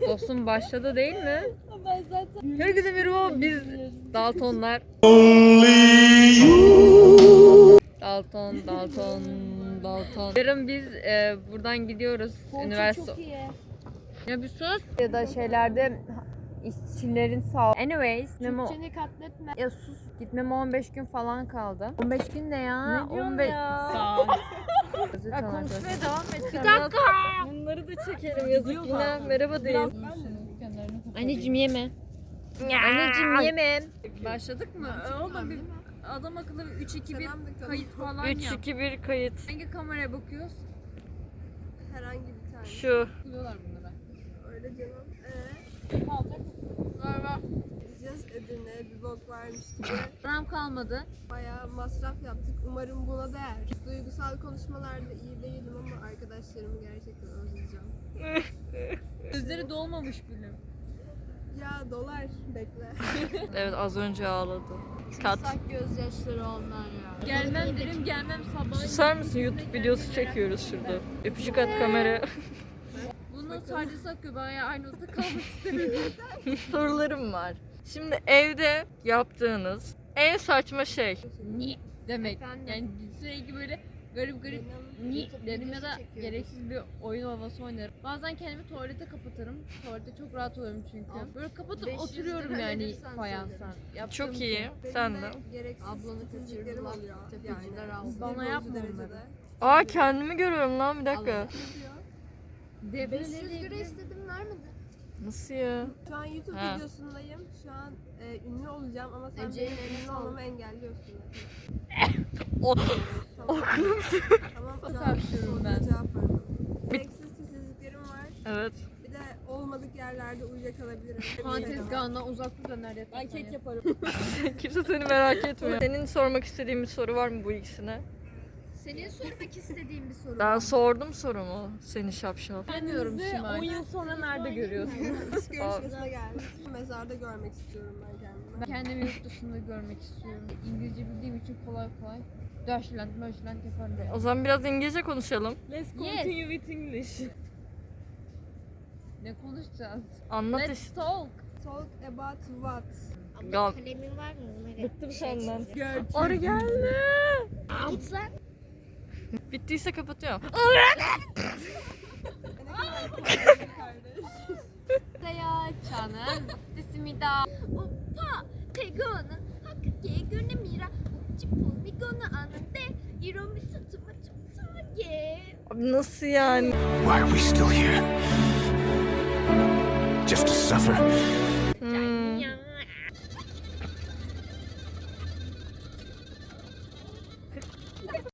Dostum başladı değil mi? Ben zaten Herkese merhaba biz Daltonlar. Dalton, Dalton, Dalton. Yarın biz e, buradan gidiyoruz üniversite. çok iyi. Ya bir sus. Ya da şeylerde işçilerin sağ. Anyways, memo. Türkçeni katletme. Ya sus. Gitmeme 15 gün falan kaldı. 15 gün ne ya? 15 Sağ ol. Ya konuşmaya devam et. Bir dakika. Bunları da çekelim yazık yine. Merhaba deyin. Anneciğim yeme. Anneciğim yeme. Başladık mı? Ee, Oğlum bir adam akıllı bir 3 2 1 kayıt falan 3 yap. 2 1 kayıt. Hangi kameraya bakıyoruz? Herhangi bir tane. Şu. Buluyorlar bunları. Öyle canım. Var var. Bok varmış gibi. Param kalmadı. Bayağı masraf yaptık. Umarım buna değer. Duygusal konuşmalarda iyi değilim ama arkadaşlarımı gerçekten özleyeceğim. Gözleri dolmamış bile. Ya dolar bekle. Evet az önce ağladı. Kat. Sak gözyaşları onlar ya. Gelmem derim gelmem sabah. Susar mısın? YouTube videosu çekiyoruz şurada. Öpücük at kamera. Bunu sadece sakıyor. Ben ya aynı odada kalmak istemiyorum. Sorularım var. Şimdi evde yaptığınız en saçma şey. Ni demek. Efendim? Yani sürekli böyle garip garip ni derim ya da çekiyoruz. gereksiz bir oyun havası oynarım. Bazen kendimi tuvalete kapatırım. Tuvalete çok rahat oluyorum çünkü. Böyle kapatıp 500 oturuyorum yani fayansa. Çok şey. iyi. Benim Sen de de. Gereksiz Ablanı tepeciklerim kaçırdılar. oluyor. Tepeciler yani. aldı. sinir Bana yapma onları. Aa kendimi görüyorum lan bir dakika. Allah. Defne 500 nereye lira istedim vermedi. Nasıl ya? Şu an YouTube Ha. videosundayım. Şu an e, ünlü olacağım ama sen Ece'nin benim ünlü sağlık. olmamı engelliyorsun. O Tamam. tamam. Cevap- tartışıyorum ben. Cevap. Gereksiz titizliklerim var. evet. Bir de olmadık yerlerde uyuyakalabilirim. Han tezgahından uzak dur da nerede Ben kek yaparım. Kimse seni merak etmiyor. Senin sormak istediğin bir soru var mı bu ikisine? Senin sormak istediğin bir soru Ben sordum sorumu. Seni şapşal. Bilmiyorum Şimal. 10 yıl sonra nerede görüyorsun? İş görüşmesine geldim. Mezarda görmek istiyorum ben kendimi. Ben kendimi yurt dışında görmek istiyorum. İngilizce bildiğim için kolay kolay Deutschland, Deutschland yaparım. O zaman biraz İngilizce konuşalım. Let's continue with English. ne konuşacağız? Anlat Let's işte. talk. Talk about what? Gal- kalemin var mı? Bıktım senden. Arı gelme. Git lan. Bitti ise kapatıyorum. 사야 저는 먹겠습니다. 오빠 대구는 학교 개그님이라 혹시 보미고는 아는데 이러면 참 정말 좀 이상해. Nasıl yani? Why are we still here? Just to suffer.